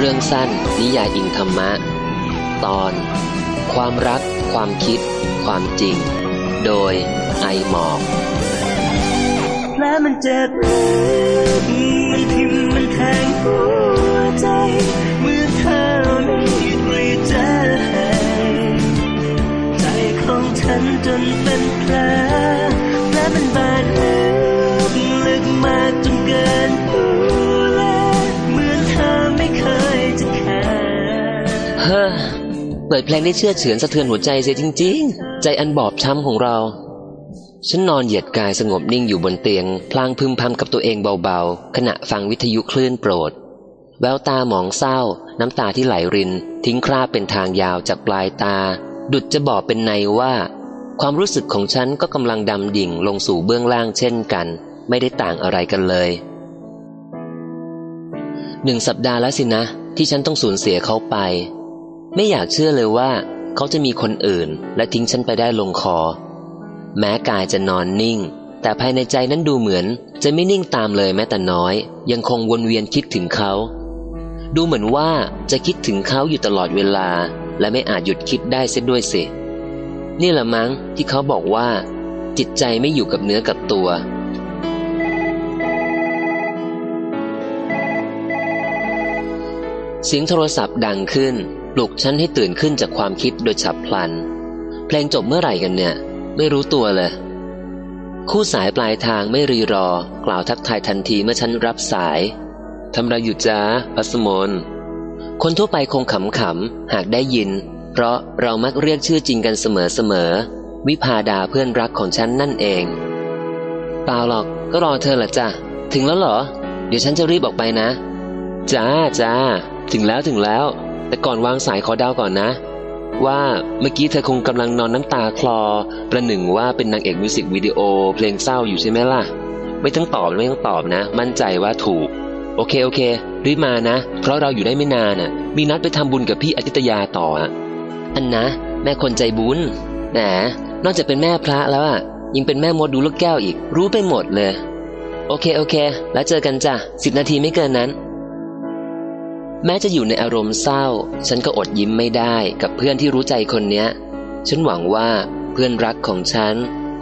เรื่องสั้น นิยายอิงธรรมะ ตอน ความรัก ความคิด ความจริง โดยไอหมอกและมันเจ็บมันทิ่มมันแทงหัวใจเมื่อเธอไม่ปรีใจใจของฉันจนเป็นแผล เปิดเพลงได้เชื่อเฉือนสะเทือนหัวใจเสียจริง ๆ ใจอันบอบช้ำของเรา ฉันนอนเหยียดกายสงบนิ่งอยู่บนเตียง พลางพึมพำกับตัวเองเบาๆ ขณะฟังวิทยุคลื่นโปรด แววตาหมองเศร้า น้ำตาที่ไหลริน ทิ้งคราบเป็นทางยาวจากปลายตา ดุดจะบอกเป็นในว่า ความรู้สึกของฉันก็กำลังดำดิ่งลงสู่เบื้องล่างเช่นกัน ไม่ได้ต่างอะไรกันเลยหนึ่งสัปดาห์แล้วสินะ ที่ฉันต้องสูญเสียเขาไป ไม่อยากเชื่อเลยว่า เขาจะมีคนอื่น และทิ้งฉันไปได้ลงคอ แม้กายจะนอนนิ่ง แต่ภายในใจนั้นดูเหมือน จะไม่นิ่งตามเลยแม้แต่น้อย ยังคงวนเวียนคิดถึงเขา ดูเหมือนว่าจะคิดถึงเขาอยู่ตลอดเวลา และไม่อาจหยุดคิดได้เสียด้วยสินี่แหละมั้งที่เขาบอกว่า จิตใจไม่อยู่กับเนื้อกับตัวเสียงโทรศัพท์ดังขึ้น ลุกฉันให้ตื่นขึ้นจากความคิดโดยฉับพลัน เพลงจบเมื่อไหร่กันเนี่ย ไม่รู้ตัวเลย คู่สายปลายทางไม่รีรอ กล่าวทักทายทันทีเมื่อฉันรับสายทำไรอยู่จ้าพัสมนคนทั่วไปคงขำขำๆหากได้ยิน เพราะเรามักเรียกชื่อจริงกันเสมอๆวิพาดาเพื่อนรักของฉันนั่นเองเปล่าหรอกก็รอเธอแหละจ้ะถึงแล้วเหรอ เดี๋ยวฉันจะรีบออกไปนะจ้าจ้าถึงแล้วถึงแล้ว แต่ก่อนวางสายขอเดาวก่อนนะ ว่าเมื่อกี้เธอคงกำลังนอนน้ำตาคลอ ประหนึ่งว่าเป็นนางเอกมิวสิกวิดีโอ เพลงเศร้าอยู่ใช่ไหมล่ะ ไม่ต้องตอบไม่ต้องตอบนะ มั่นใจว่าถูก โอเคโอเค รีบมานะ เพราะเราอยู่ได้ไม่นานน่ะ มีนัดไปทำบุญกับพี่อาทิตยาต่ออะอันนะ แม่คนใจบุญแหมนอกจากเป็นแม่พระแล้วอะยังเป็นแม่มดดูลูกแก้วอีก รู้ไปหมดเลย โอเคโอเค แล้วเจอกันจ้ะสิบนาทีไม่เกินนั้น แม้จะอยู่ในอารมณ์เศร้า ฉันก็อดยิ้มไม่ได้กับเพื่อนที่รู้ใจคนเนี้ย ฉันหวังว่าเพื่อนรักของฉัน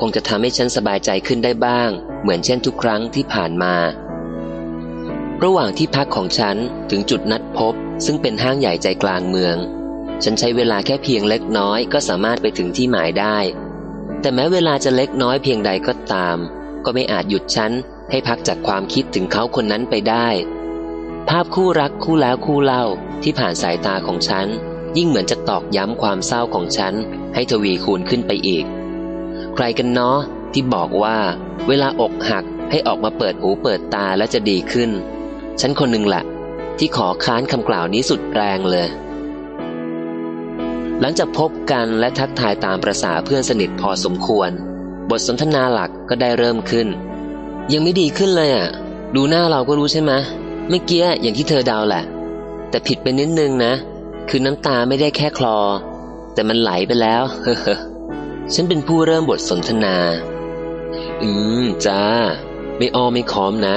คงจะทำให้ฉันสบายใจขึ้นได้บ้าง เหมือนเช่นทุกครั้งที่ผ่านมา ระหว่างที่พักของฉันถึงจุดนัดพบ ซึ่งเป็นห้างใหญ่ใจกลางเมือง ฉันใช้เวลาแค่เพียงเล็กน้อยก็สามารถไปถึงที่หมายได้ แต่แม้เวลาจะเล็กน้อยเพียงใดก็ตาม ก็ไม่อาจหยุดฉันให้พักจากความคิดถึงเขาคนนั้นไปได้ ภาพคู่รักคู่แล้วคู่เล่าที่ผ่านสายตาของฉัน ยิ่งเหมือนจะตอกย้ำความเศร้าของฉัน ให้ทวีคูณขึ้นไปอีก ใครกันเนาะที่บอกว่า เวลาอกหักให้ออกมาเปิดหูเปิดตาแล้วจะดีขึ้น ฉันคนหนึ่งแหละที่ขอค้านคำกล่าวนี้สุดแรงเลย หลังจากพบกันและทักทายตามประษาเพื่อนสนิทพอสมควร บทสนทนาหลักก็ได้เริ่มขึ้น ยังไม่ดีขึ้นเลยอะ ดูหน้าเราก็รู้ใช่ไหม เมื่อกี้อย่างที่เธอเดาแหละ แต่ผิดไปนิดนึงนะ คือน้ำตาไม่ได้แค่คลอ แต่มันไหลไปแล้ว เฮ้อฉันเป็นผู้เริ่มบทสนทนา อืม จ้า ไม่อ้อไม่ค้อมนะ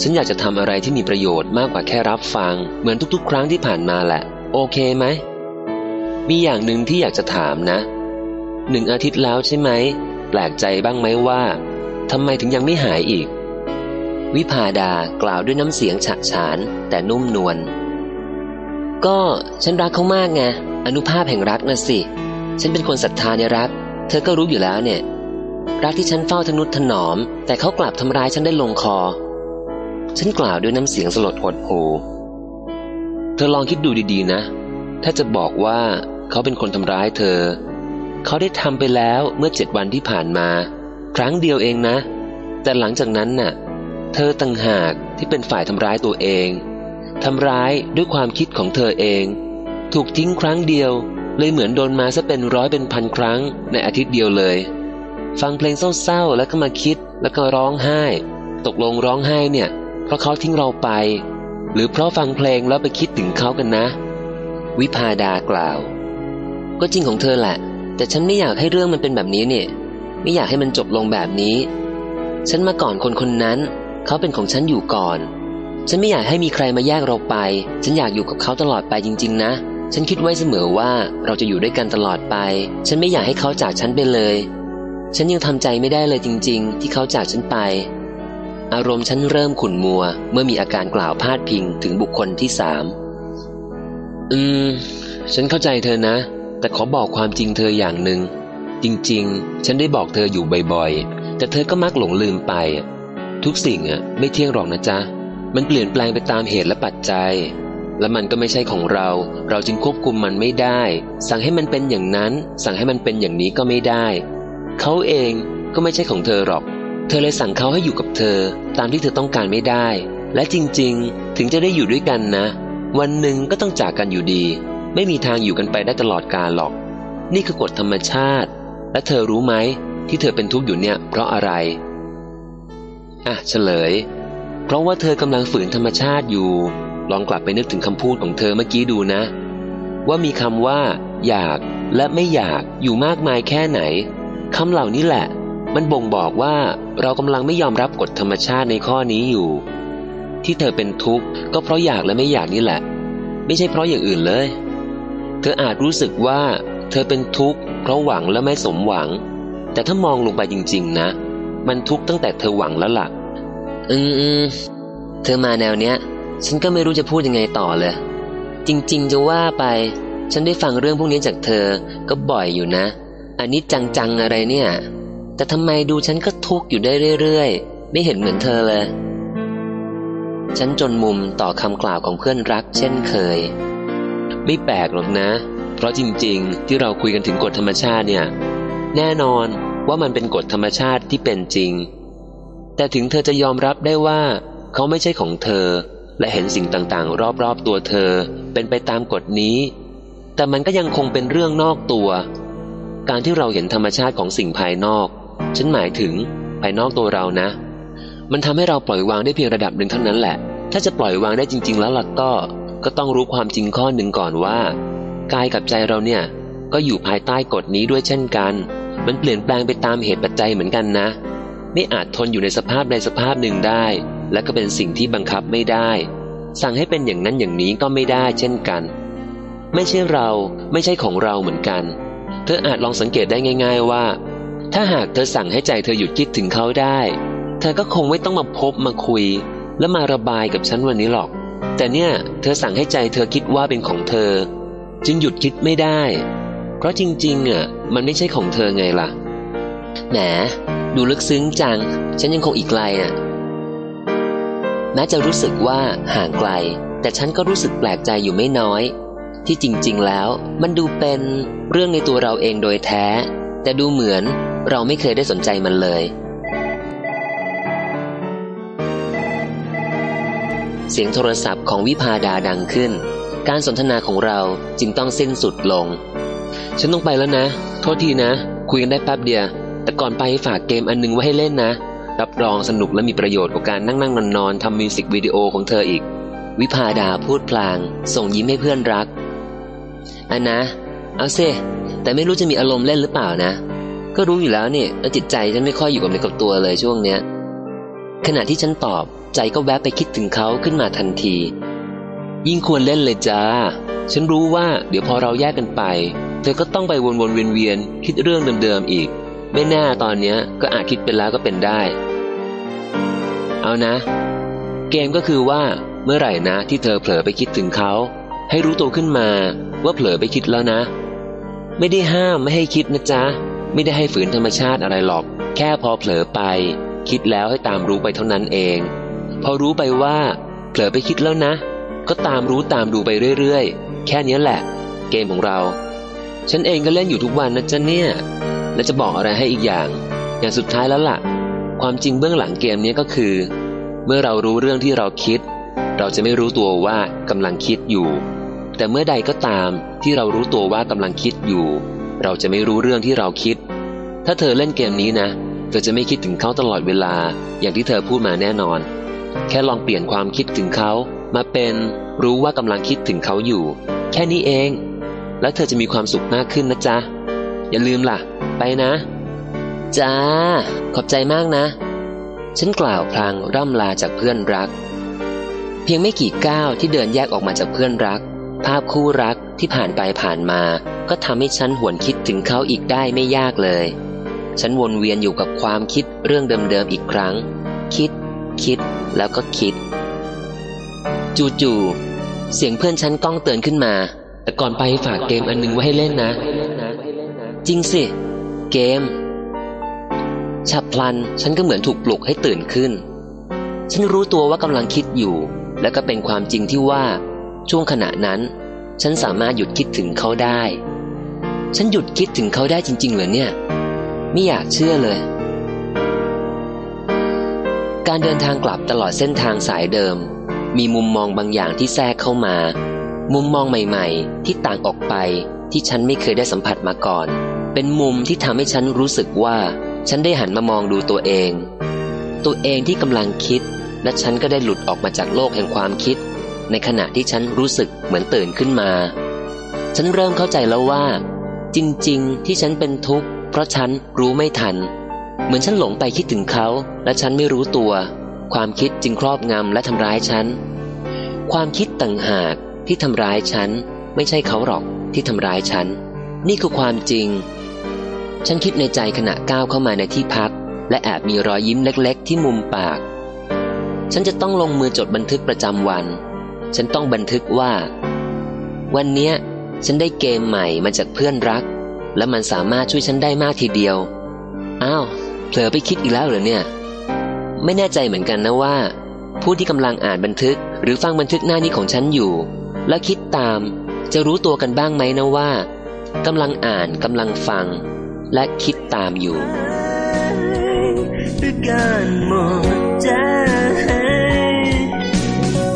ฉันอยากจะทำอะไรที่มีประโยชน์มากกว่าแค่รับฟัง เหมือนทุกๆ ครั้งที่ผ่านมาแหละ โอเคไหม มีอย่างหนึ่งที่อยากจะถามนะ หนึ่งอาทิตย์แล้วใช่ไหม แปลกใจบ้างไหมว่าทำไมถึงยังไม่หายอีก วิพาดากล่าวด้วยน้ำเสียงฉะฉาน แต่นุ่มนวลก็ฉันรักเขามากไงอนุภาพแห่งรักนะสิ ฉันเป็นคนศรัทธาในรัก เธอก็รู้อยู่แล้วเนี่ย รักที่ฉันเฝ้าทนุถนอม แต่เขากลับทำร้ายฉันได้ลงคอ ฉันกล่าวด้วยน้ำเสียงสลดหดหูเธอลองคิดดูดีๆนะ ถ้าจะบอกว่าเขาเป็นคนทำร้ายเธอ เขาได้ทำไปแล้วเมื่อเจ็ดวันที่ผ่านมา ครั้งเดียวเองนะ แต่หลังจากนั้นน่ะ เธอต่างหากที่เป็นฝ่ายทำร้ายตัวเองทำร้ายด้วยความคิดของเธอเอง ถูกทิ้งครั้งเดียว เลยเหมือนโดนมาซะเป็นร้อยเป็นพันครั้งในอาทิตย์เดียวเลย ฟังเพลงเศร้าๆแล้วก็มาคิดแล้วก็ร้องไห้ ตกลงร้องไห้เนี่ย เพราะเขาทิ้งเราไป หรือเพราะฟังเพลงแล้วไปคิดถึงเขากันนะ วิพาดากล่าว ก็จริงของเธอแหละ แต่ฉันไม่อยากให้เรื่องมันเป็นแบบนี้เนี่ยไม่อยากให้มันจบลงแบบนี้ ฉันมาก่อนคนคนนั้น เขาเป็นของฉันอยู่ก่อน ฉันไม่อยากให้มีใครมาแยกเราไป ฉันอยากอยู่กับเขาตลอดไปจริง ๆ นะ ฉันคิดไว้เสมอว่าเราจะอยู่ด้วยกันตลอดไป ฉันไม่อยากให้เขาจากฉันไปเลย ฉันยังทำใจไม่ได้เลยจริง ๆ ที่เขาจากฉันไป อารมณ์ฉันเริ่มขุ่นมัว เมื่อมีอาการกล่าวพาดพิงถึงบุคคลที่สามอืม ฉันเข้าใจเธอนะ แต่ขอบอกความจริงเธออย่างหนึ่งจริง ๆ ฉันได้บอกเธออยู่บ่อยๆ แต่เธอก็มักหลงลืมไป ทุกสิ่งอะไม่เที่ยงหรอกนะจ๊ะ มันเปลี่ยนแปลงไปตามเหตุและปัจจัย และมันก็ไม่ใช่ของเรา เราจึงควบคุมมันไม่ได้ สั่งให้มันเป็นอย่างนั้น สั่งให้มันเป็นอย่างนี้ก็ไม่ได้ เขาเองก็ไม่ใช่ของเธอหรอก เธอเลยสั่งเขาให้อยู่กับเธอ ตามที่เธอต้องการไม่ได้ และจริงๆ ถึงจะได้อยู่ด้วยกันนะ วันหนึ่งก็ต้องจากกันอยู่ดี ไม่มีทางอยู่กันไปได้ตลอดกาลหรอก นี่คือกฎธรรมชาติ และเธอรู้ไหมที่เธอเป็นทุกข์อยู่เนี่ยเพราะอะไร อะเฉลย เพราะว่าเธอกำลังฝืนธรรมชาติอยู่ ลองกลับไปนึกถึงคำพูดของเธอเมื่อกี้ดูนะ ว่ามีคำว่า อยากและไม่อยากอยู่มากมายแค่ไหนคำเหล่านี้แหละ มันบ่งบอกว่าเรากำลังไม่ยอมรับกฎธรรมชาติในข้อนี้อยู่ ที่เธอเป็นทุกข์ก็เพราะอยากและไม่อยากนี่แหละ ไม่ใช่เพราะอย่างอื่นเลย เธออาจรู้สึกว่า เธอเป็นทุกข์เพราะหวังและไม่สมหวัง แต่ถ้ามองลงไปจริง ๆ นะ มันทุกข์ตั้งแต่เธอหวังแล้วล่ะอืมอืมเธอมาแนวเนี้ย ฉันก็ไม่รู้จะพูดยังไงต่อเลย จริง ๆ จะว่าไป ฉันได้ฟังเรื่องพวกนี้จากเธอก็บ่อยอยู่นะ อันนี้จังๆอะไรเนี่ย แต่ทำไมดูฉันก็ทุกข์อยู่ได้เรื่อยๆ ไม่เห็นเหมือนเธอเลย ฉันจนมุมต่อคำกล่าวของเพื่อนรัก เช่นเคย ไม่แปลกหรอกนะ เพราะจริง ๆ ที่เราคุยกันถึงกฎธรรมชาติเนี่ย แน่นอน ว่ามันเป็นกฎธรรมชาติที่เป็นจริง แต่ถึงเธอจะยอมรับได้ว่า เขาไม่ใช่ของเธอ และเห็นสิ่งต่างๆ รอบๆตัวเธอเป็นไปตามกฎนี้ แต่มันก็ยังคงเป็นเรื่องนอกตัว การที่เราเห็นธรรมชาติของสิ่งภายนอก ฉันหมายถึงภายนอกตัวเรานะ มันทำให้เราปล่อยวางได้เพียงระดับหนึ่งเท่านั้นแหละ ถ้าจะปล่อยวางได้จริง ๆ แล้วล่ะก็ ก็ต้องรู้ความจริงข้อหนึ่งก่อนว่ากายกับใจเราเนี่ยก็อยู่ภายใต้กฎนี้ด้วยเช่นกัน มันเปลี่ยนแปลงไปตามเหตุปัจจัยเหมือนกันนะ ไม่อาจทนอยู่ในสภาพใดสภาพหนึ่งได้ และก็เป็นสิ่งที่บังคับไม่ได้ สั่งให้เป็นอย่างนั้นอย่างนี้ก็ไม่ได้เช่นกัน ไม่ใช่เราไม่ใช่ของเราเหมือนกัน เธออาจลองสังเกตได้ง่าย ๆว่า ถ้าหากเธอสั่งให้ใจเธอหยุดคิดถึงเขาได้ เธอก็คงไม่ต้องมาพบมาคุย และมาระบายกับฉันวันนี้หรอก แต่เนี่ยเธอสั่งให้ใจเธอคิดว่าเป็นของเธอ จึงหยุดคิดไม่ได้ เพราะจริงๆอะมันไม่ใช่ของเธอไงล่ะ แหม ดูลึกซึ้งจัง ฉันยังคงอีกไกลอะแม้จะรู้สึกว่าห่างไกล แต่ฉันก็รู้สึกแปลกใจอยู่ไม่น้อย ที่จริงๆแล้วมันดูเป็นเรื่องในตัวเราเองโดยแท้ แต่ดูเหมือนเราไม่เคยได้สนใจมันเลย เสียงโทรศัพท์ของวิพาดาดังขึ้น การสนทนาของเราจึงต้องสิ้นสุดลง ฉันต้องไปแล้วนะ โทษทีนะ คุยกันได้แป๊บเดียวแต่ก่อนไปฝากเกมอันนึงไว้ให้เล่นนะ รับรองสนุกและมีประโยชน์กว่าการนั่งนั่งนอนนอนทำมิวสิกวิดีโอของเธออีก วิพาดาพูดพลาง ส่งยิ้มให้เพื่อนรักอันนะ เอาเซแต่ไม่รู้จะมีอารมณ์เล่นหรือเปล่านะ ก็รู้อยู่แล้วนี่แล้วจิตใจฉันไม่ค่อยอยู่กับเนื้อกับตัวเลยช่วงเนี้ย ขณะที่ฉันตอบใจก็แวบไปคิดถึงเขาขึ้นมาทันที ยิ่งควรเล่นเลยจ้า ฉันรู้ว่าเดี๋ยวพอเราแยกกันไป เธอก็ต้องไปวนๆเวียนๆคิดเรื่องเดิมๆอีก ไม่แน่ตอนเนี้ยก็อาจคิดไปแล้วก็เป็นได้ เอานะ เกมก็คือว่าเมื่อไหร่นะที่เธอเผลอไปคิดถึงเขา ให้รู้ตัวขึ้นมาว่าเผลอไปคิดแล้วนะ ไม่ได้ห้ามไม่ให้คิดนะจ๊ะ ไม่ได้ให้ฝืนธรรมชาติอะไรหรอก แค่พอเผลอไป คิดแล้วให้ตามรู้ไปเท่านั้นเอง พอรู้ไปว่า เผลอไปคิดแล้วนะ ก็ตามรู้ตามดูไปเรื่อยๆ แค่นี้แหละ เกมของเรา ฉันเองก็เล่นอยู่ทุกวันนะจ๊ะเนี่ย และจะบอกอะไรให้อีกอย่าง อย่างสุดท้ายแล้วล่ะ ความจริงเบื้องหลังเกมนี้ก็คือ เมื่อเรารู้เรื่องที่เราคิด เราจะไม่รู้ตัวว่ากำลังคิดอยู่ แต่เมื่อใดก็ตามที่เรารู้ตัวว่ากำลังคิดอยู่ เราจะไม่รู้เรื่องที่เราคิด ถ้าเธอเล่นเกมนี้นะ เธอจะไม่คิดถึงเขาตลอดเวลา อย่างที่เธอพูดมาแน่นอน แค่ลองเปลี่ยนความคิดถึงเขามาเป็นรู้ว่ากำลังคิดถึงเขาอยู่ แค่นี้เอง แล้วเธอจะมีความสุขมากขึ้นนะจ๊ะ อย่าลืมล่ะ ไปนะ จ้า ขอบใจมากนะ ฉันกล่าวพลางร่ำลาจากเพื่อนรัก เพียงไม่กี่ก้าวที่เดินแยกออกมาจากเพื่อนรัก ภาพคู่รักที่ผ่านไปผ่านมา ก็ทำให้ฉันหวนคิดถึงเขาอีกได้ไม่ยากเลย ฉันวนเวียนอยู่กับความคิดเรื่องเดิมๆอีกครั้ง คิด คิดแล้วก็คิด จู่ๆเสียงเพื่อนฉันก้องเตือนขึ้นมา แต่ก่อนไปฝากเกมอันนึงไว้ให้เล่นนะ จริงสิ เกม ฉับพลัน ฉันก็เหมือนถูกปลุกให้ตื่นขึ้น ฉันรู้ตัวว่ากำลังคิดอยู่ และก็เป็นความจริงที่ว่า ช่วงขณะนั้น ฉันสามารถหยุดคิดถึงเขาได้ ฉันหยุดคิดถึงเขาได้จริง ๆ เหรอเนี่ย ไม่อยากเชื่อเลย การเดินทางกลับตลอดเส้นทางสายเดิม มีมุมมองบางอย่างที่แทรกเข้ามา มุมมองใหม่ๆ ที่ต่างออกไปที่ฉันไม่เคยได้สัมผัสมาก่อน เป็นมุมที่ทำให้ฉันรู้สึกว่า ฉันได้หันมามองดูตัวเอง ตัวเองที่กำลังคิด และฉันก็ได้หลุดออกมาจากโลกแห่งความคิด ในขณะที่ฉันรู้สึกเหมือนตื่นขึ้นมา ฉันเริ่มเข้าใจแล้วว่า จริงๆ ที่ฉันเป็นทุกข์ เพราะฉันรู้ไม่ทัน เหมือนฉันหลงไปคิดถึงเขา และฉันไม่รู้ตัว ความคิดจึงครอบงำและทำร้ายฉัน ความคิดต่างหาก ที่ทำร้ายฉัน ไม่ใช่เขาหรอกที่ทำร้ายฉัน นี่คือความจริง ฉันคิดในใจขณะก้าวเข้ามาในที่พัก และแอบมีรอยยิ้มเล็ก ๆ ที่มุมปาก ฉันจะต้องลงมือจดบันทึกประจำวัน ฉันต้องบันทึกว่า วันเนี้ยฉันได้เกมใหม่มาจากเพื่อนรัก และมันสามารถช่วยฉันได้มากทีเดียว อ้าวเผลอไปคิดอีกแล้วเหรอเนี่ย ไม่แน่ใจเหมือนกันนะว่า ผู้ที่กำลังอ่านบันทึก หรือฟังบันทึกหน้านี้ของฉันอยู่ และคิดตามจะรู้ตัวกันบ้างไหมนะว่ากำลังอ่านกำลังฟัง และคิดตามอยู่ด้วยการหมดใจเ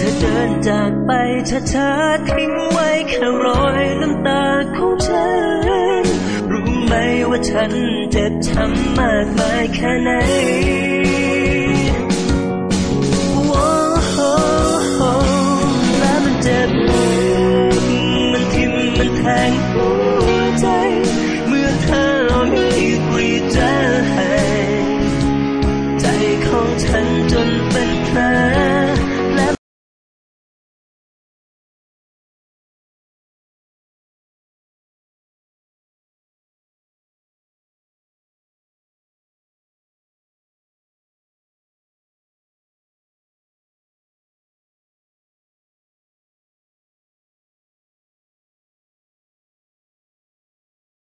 ธอเดินจากไปช้าๆทิ้งไว้แค่รอยน้ำตาของฉัน รู้ไหมว่าฉันเจ็บช้ำมากมายแค่ไหน hang